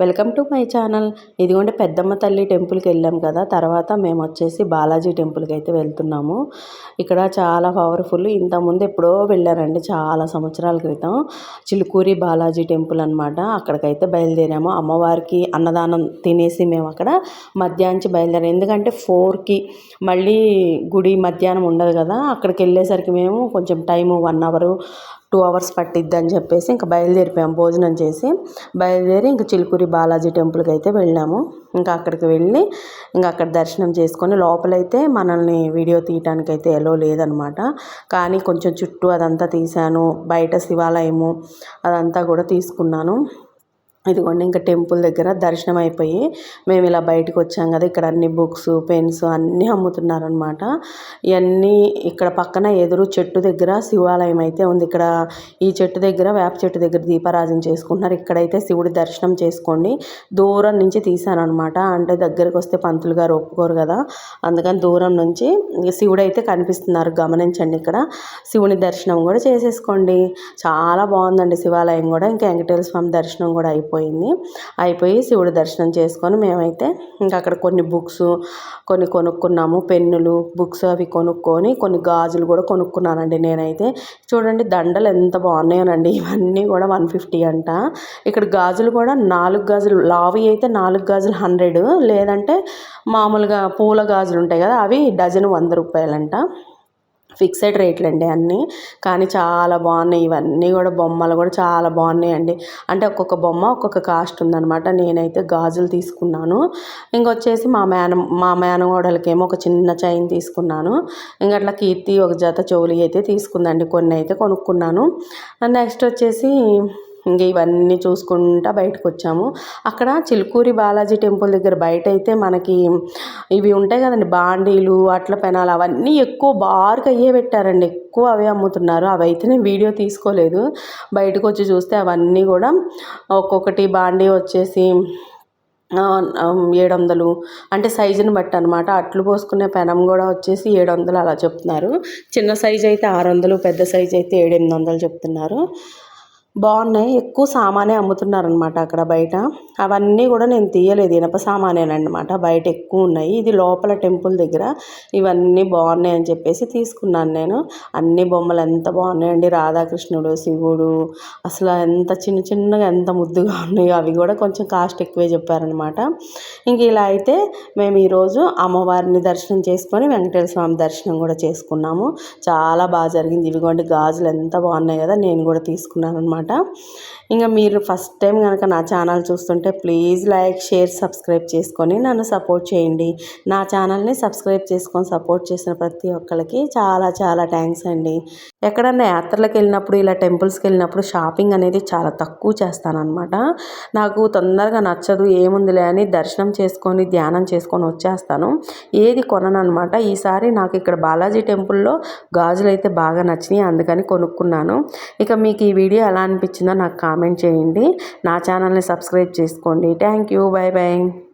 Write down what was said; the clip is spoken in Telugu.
Welcome to my channel. ఇదిగోండి పెద్దమ్మ తల్లి టెంపుల్కి వెళ్ళాం కదా. తర్వాత మేము వచ్చేసి బాలాజీ టెంపుల్కి అయితే వెళ్తున్నాము. ఇక్కడ చాలా పవర్ఫుల్. ఇంతకుముందు ఎప్పుడో వెళ్ళారండి చాలా సంవత్సరాల క్రితం. చిలుకూరి బాలాజీ టెంపుల్ అనమాట అక్కడికైతే బయలుదేరాము. అమ్మవారికి అన్నదానం తినేసి మేము అక్కడ మధ్యాహ్నం బయలుదేరాం ఎందుకంటే ఫోర్కి మళ్ళీ గుడి మధ్యాహ్నం ఉండదు కదా. అక్కడికి వెళ్ళేసరికి మేము కొంచెం time one hour two hours పట్టిద్ది అని చెప్పేసి ఇంకా బయలుదేరిపోయాం. భోజనం చేసి బయలుదేరి ఇంకా చిలుకూరి బాలాజీ టెంపుల్కి అయితే వెళ్ళాము. ఇంకా అక్కడికి వెళ్ళి ఇంకా అక్కడ దర్శనం చేసుకొని లోపలైతే మనల్ని వీడియో తీయటానికి అయితే ఎలో లేదనమాట. కానీ కొంచెం చుట్టూ అదంతా తీశాను. బయట శివాలయము అదంతా కూడా తీసుకున్నాను. ఇదిగోండి ఇంకా టెంపుల్ దగ్గర దర్శనం అయిపోయి మేము ఇలా బయటకు వచ్చాం కదా ఇక్కడ అన్ని బుక్స్ పెన్స్ అన్నీ అమ్ముతున్నారనమాట ఇవన్నీ ఇక్కడ పక్కన ఎదురు చెట్టు దగ్గర శివాలయం అయితే ఉంది. ఇక్కడ ఈ చెట్టు దగ్గర వేప చెట్టు దగ్గర దీపారాజన చేసుకుంటున్నారు. ఇక్కడైతే శివుడి దర్శనం చేసుకోండి. దూరం నుంచి తీశానమాట అంటే దగ్గరికి వస్తే పంతులు గారు ఒప్పుకోరు కదా. అందుకని దూరం నుంచి శివుడు అయితే కనిపిస్తున్నారు. గమనించండి ఇక్కడ. శివుని దర్శనం కూడా చేసేసుకోండి. చాలా బాగుందండి శివాలయం కూడా. ఇంకా వెంకటేశ్వర స్వామి దర్శనం కూడా అయిపోయింది అయిపోయింది. అయిపోయి శివుడి దర్శనం చేసుకొని మేమైతే ఇంకా అక్కడ కొన్ని బుక్స్ కొన్ని కొనుక్కున్నాము. పెన్నులు బుక్స్ అవి కొనుక్కొని కొన్ని గాజులు కూడా కొనుక్కున్నానండి నేనైతే. చూడండి దండలు ఎంత బాగున్నాయోనండి. ఇవన్నీ కూడా వన్ ఫిఫ్టీ అంట. ఇక్కడ గాజులు కూడా నాలుగు గాజులు లావి అయితే నాలుగు గాజులు హండ్రెడ్. లేదంటే మామూలుగా పూల గాజులు ఉంటాయి కదా అవి డజన్ వంద రూపాయలంట. ఫిక్సెడ్ రేట్లు అండి అన్నీ. కానీ చాలా బాగున్నాయి. ఇవన్నీ కూడా బొమ్మలు కూడా చాలా బాగున్నాయండి. అంటే ఒక్కొక్క బొమ్మ ఒక్కొక్క కాస్ట్ ఉందనమాట నేనైతే గాజులు తీసుకున్నాను. ఇంకొచ్చేసి మా మేన మా మేనగోడలకేమో ఒక చిన్న చైన్ తీసుకున్నాను. ఇంకా అట్లా కీర్తి ఒక జత చెవులు అయితే తీసుకుందండి. కొన్ని అయితే కొనుక్కున్నాను. నెక్స్ట్ వచ్చేసి ఇంక ఇవన్నీ చూసుకుంటా బయటకు వచ్చాము అక్కడ చిలుకూరి బాలాజీ టెంపుల్ దగ్గర బయట అయితే మనకి ఇవి ఉంటాయి కదండి బాండీలు అట్ల పెనాలు అవన్నీ ఎక్కువ బార్క్ అయ్యే పెట్టారండి. ఎక్కువ అవే అమ్ముతున్నారు. అవి అయితే నేను వీడియో తీసుకోలేదు. బయటకు వచ్చి చూస్తే అవన్నీ కూడా ఒక్కొక్కటి బాండీ వచ్చేసి ఏడు వందలు అంటే సైజుని బట్టి అనమాట అట్లు పోసుకునే పెనం కూడా వచ్చేసి ఏడు వందలు అలా చెప్తున్నారు. చిన్న సైజు అయితే ఆరు వందలు పెద్ద సైజు అయితే ఏడెనిమిది వందలు చెప్తున్నారు. బాగున్నాయి. ఎక్కువ సామానే అమ్ముతున్నారనమాట అక్కడ బయట. అవన్నీ కూడా నేను తీయలేదు. ఇనప సామానేనమాట బయట ఎక్కువ ఉన్నాయి. ఇది లోపల టెంపుల్ దగ్గర. ఇవన్నీ బాగున్నాయి అని చెప్పేసి తీసుకున్నాను నేను. అన్ని బొమ్మలు ఎంత బాగున్నాయండి. రాధాకృష్ణుడు శివుడు. అసలు ఎంత చిన్న చిన్నగా ఎంత ముద్దుగా ఉన్నాయో అవి కూడా కొంచెం కాస్ట్ ఎక్కువే చెప్పారనమాట ఇంక ఇలా అయితే మేము ఈరోజు అమ్మవారిని దర్శనం చేసుకొని వెంకటేశ్వర స్వామి దర్శనం కూడా చేసుకున్నాము. చాలా బాగా జరిగింది. ఇవిగోండి గాజులు ఎంత బాగున్నాయి కదా. నేను కూడా తీసుకున్నాను అనమాట అనమాట. ఇంకా మీరు ఫస్ట్ టైం కనుక నా ఛానల్ చూస్తుంటే ప్లీజ్ లైక్ షేర్ సబ్స్క్రైబ్ చేసుకొని నన్ను సపోర్ట్ చేయండి. నా ఛానల్ని సబ్స్క్రైబ్ చేసుకొని సపోర్ట్ చేసిన ప్రతి ఒక్కరికి చాలా చాలా థ్యాంక్స్ అండి. ఎక్కడన్నా యాత్రలకు వెళ్ళినప్పుడు ఇలా టెంపుల్స్కి వెళ్ళినప్పుడు షాపింగ్ అనేది చాలా తక్కువ చేస్తానన్నమాట నాకు తొందరగా నచ్చదు ఏముందిలే అని దర్శనం చేసుకొని ధ్యానం చేసుకొని వచ్చేస్తాను. ఏది కొనను అనమాట. ఈసారి నాకు ఇక్కడ బాలాజీ టెంపుల్లో గాజులు అయితే బాగా నచ్చినాయి అందుకని కొనుక్కున్నాను. ఇక మీకు ఈ వీడియో ఎలా అనిపించిందో నాకు కామెంట్ చేయండి. నా ఛానల్ని సబ్స్క్రైబ్ చేసుకోండి. Thank you. Bye bye